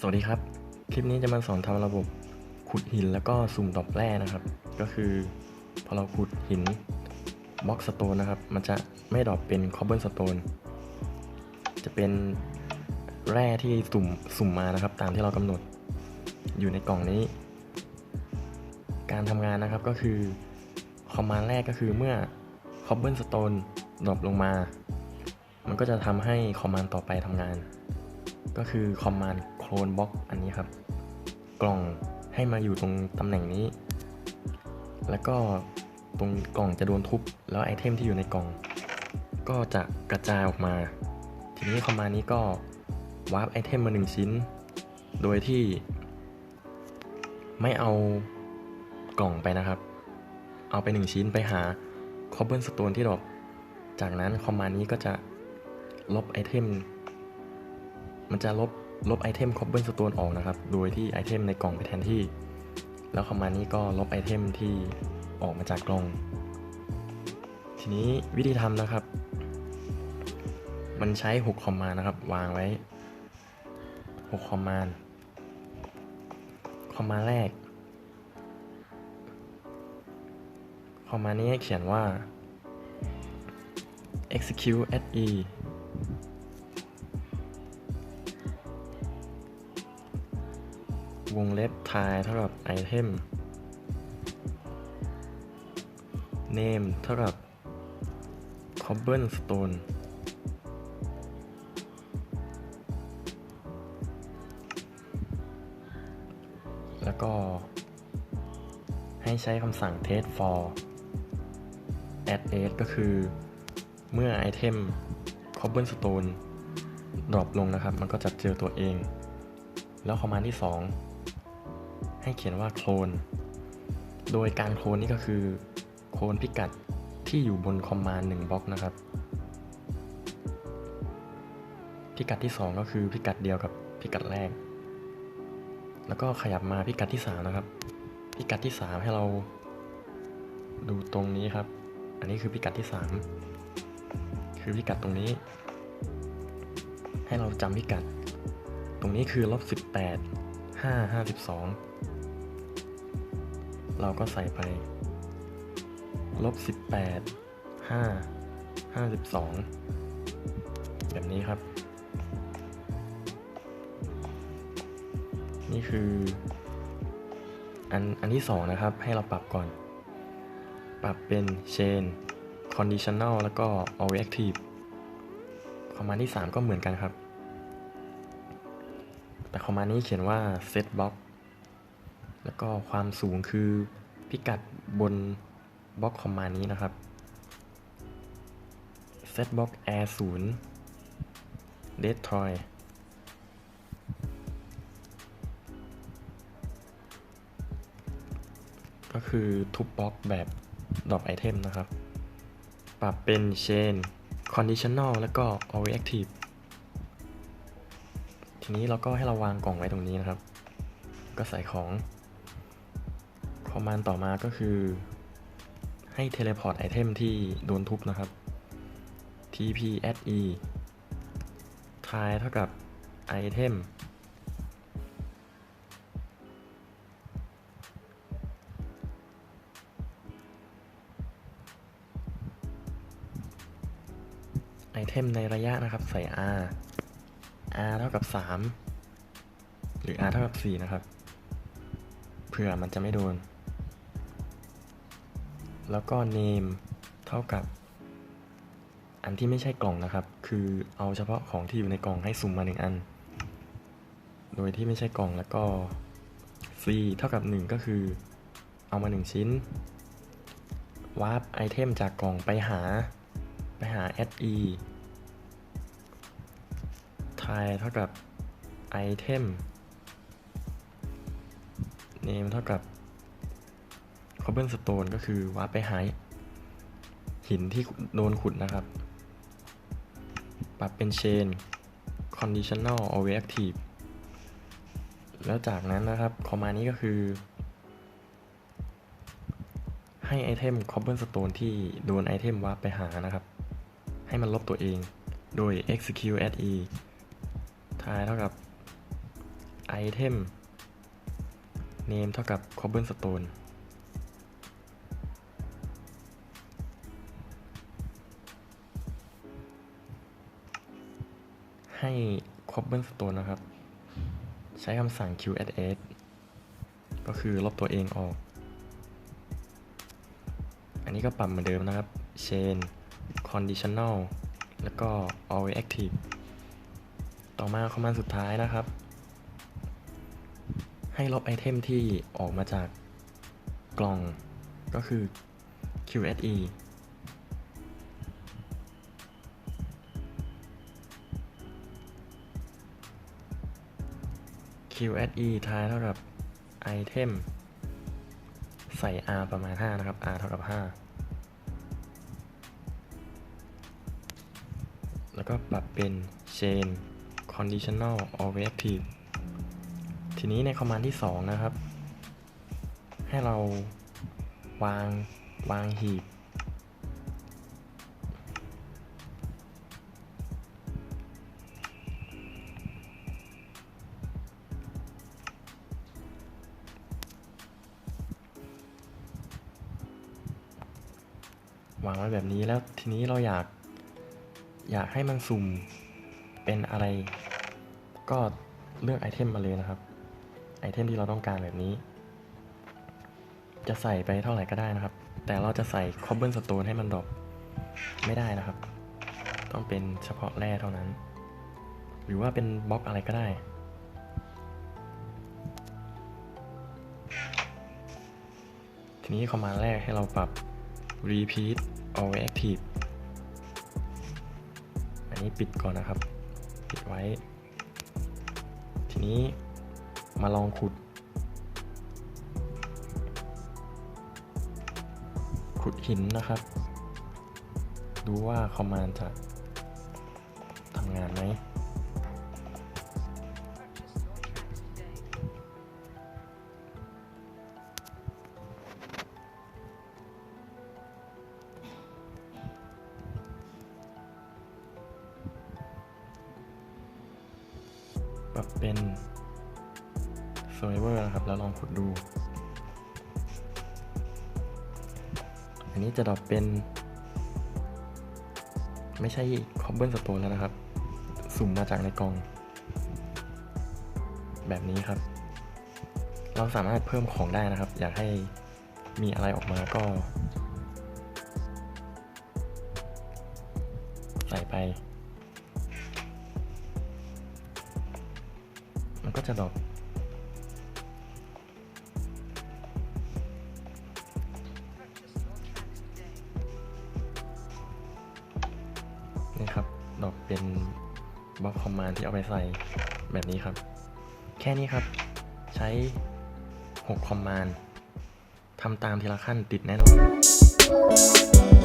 สวัสดีครับ คลิปนี้จะมาสอนทำระบบขุดหินแล้วก็สุ่มดอกแร่นะครับ ก็คือพอเราขุดหินบล็อกสโตนนะครับ มันจะไม่ดรอปเป็นคอบเบิลสโตนจะเป็นแร่ที่สุ่มสุ่มมานะครับ ตามที่เรากำหนดอยู่ในกล่องนี้ การทำงานนะครับก็คือคอมมานด์แรกก็คือเมื่อคอบเบิลสโตนดรอปลงมา มันก็จะทำให้คอมมานด์ต่อไปทำงาน ก็คือคอมมานด์โคลนบล็อกอันนี้ครับ กล่องให้มาอยู่ตรงตำแหน่งนี้ แล้วก็ตรงกล่องจะโดนทุบ แล้วไอเทมที่อยู่ในกล่อง ก็จะกระจายออกมา ทีนี้คอมมานดนี้ก็วาร์ปไอเทมมาหนึ่งชิ้น โดยที่ไม่เอากล่องไปนะครับ เอาไปหนึ่งชิ้นไปหาคอบเบิลสโตนที่ดรอปจากนั้นคอมมานดนี้ก็จะลบไอเทม มันจะลบลบไอเทมคอบเบิลสโตนออกนะครับ โดยที่ไอเทมในกล่องไปแทนที่ แล้วคอมมานด์นี้ก็ลบไอเทมที่ออกมาจากกล่อง ทีนี้วิธีทำนะครับ มันใช้ 6 คอมมานด์นะครับ วางไว้ 6 คอมมานด์ คอมมานด์แรก คอมมานด์นี้เขียนว่า execute at e วงเล็บทายเท่ากับไอเทม name เท่ากับ cobblestone แล้วก็ ให้ใช้คำสั่ง test for add s ก็คือเมื่อไอเทม cobblestone ดรอปลงนะครับ มันก็จะเจอตัวเอง แล้วคอมมานด์ที่ 2 ให้เขียนว่าโคลน โดยการโคลนนี่ก็คือโคลนพิกัดที่อยู่บนคอมมานด์หนึ่งบล็อกนะครับ พิกัดที่ 2 ก็คือพิกัดเดียวกับพิกัดแรก แล้วก็ขยับมาพิกัดที่ 3 นะครับ พิกัดที่ 3 ให้เราดูตรงนี้ครับ อันนี้คือพิกัดที่ 3 คือพิกัดตรงนี้ ให้เราจำพิกัด ตรงนี้คือลบสิบแปดห้าห้าสิบสอง เราก็ใส่ไปลบสิบแปดห้าห้าสิบสองแบบนี้ครับ นี่คือ อันอันที่สองนะครับ ให้เราปรับก่อน ปรับเป็น chain conditional แล้วก็ always active คอมมานด์ที่ 3 ก็เหมือนกันครับ แต่คอมมานด์นี้เขียนว่า set block แล้วก็ความสูงคือพิกัดบนบล็อกคอมมานี้นะครับ set block air 0 destroy ก็คือทุบบล็อกแบบดรอปไอเทมนะครับ ปรับเป็น chain conditional แล้วก็ always active ทีนี้เราก็ให้เราวางกล่องไว้ตรงนี้นะครับ ก็ใส่ของ อมมานต่อมาก็คือ ให้ teleport ไอเทมที่โดนทุบนะครับ tp add e ทายเท่ากับไอเทมไอเทมในระยะนะครับใส่ r r เท่ากับ 3 หรือ r เท่ากับ 4 นะครับ เผื่อมันจะไม่โดน แล้วก็ name เท่ากับ อันที่ไม่ใช่กล่องนะครับ คือเอาเฉพาะของที่อยู่ในกล่องให้สุ่มมาหนึ่งอัน โดยที่ไม่ใช่กล่องแล้วก็ c เท่ากับ 1 ก็คือ เอามา 1 ชิ้นวาร์ปไอเทมจากกล่องไปหาไปหา add e ทยเท่ากับไอเทม name เท่ากับ cobblestone ก็คือวาร์ปไปหาหินที่โดนขุดนะครับ ปรับเป็น chain conditional always active แล้วจากนั้นนะครับ คอมมานี้ก็คือ ให้ไอเทม cobblestone ที่โดนไอเทมวาร์ปไปหานะครับ ให้มันลบตัวเองโดย execute at e ทายเท่ากับ item name เท่ากับ cobblestone ให้ cobblestone นะครับ ใช้คำสั่ง qss ก็คือลบตัวเองออก อันนี้ก็ปรับเหมือนเดิมนะครับ chain conditional แล้วก็ always active ต่อมาคอมมานด์สุดท้ายนะครับ ให้ลบไอเทมที่ออกมาจากกล่องก็คือ QSE QSE ท้ายเท่ากับ item ใส่ R ประมาณ 5 นะครับ R เท่ากับ 5 แล้วก็ปรับเป็น chain conditional always active ทีนี้ในคอมมานด์ที่ 2 นะครับ ให้เราวางวางหีบ วางไว้แบบนี้แล้วทีนี้เราอยากอยากให้มันสุ่มเป็นอะไร ก็เลือกไอเทมมาเลยนะครับ ไอเทมที่เราต้องการแบบนี้ จะใส่ไปเท่าไหร่ก็ได้นะครับ แต่เราจะใส่ cobblestone ให้มันดรอปไม่ได้นะครับ ต้องเป็นเฉพาะแร่เท่านั้น หรือว่าเป็นบล็อกอะไรก็ได้ทีนี้คอมมานด์แรกให้เราปรับ repeat always active อันนี้ปิดก่อนนะครับ ปิดไว้ ทีนี้มาลองขุด ขุดหินนะครับ ดูว่าคอมมานด์จะ รับเป็น Survivor นะครับ แล้วลองขุดดู อันนี้จะดรอปเป็น ไม่ใช่ Cobblestone แล้วนะครับ สุ่มมาจากในกล่อง แบบนี้ครับ เราสามารถเพิ่มของได้นะครับ อยากให้มีอะไรออกมาก็ ใส่ไป จะดรอปนี่ครับดรอปเป็นบล็อกคอมมานด์ที่เอาไปใส่แบบนี้ครับ แค่นี้ครับ ใช้ 6 คอมมานด์ทำตามทีละขั้นติดแน่นอน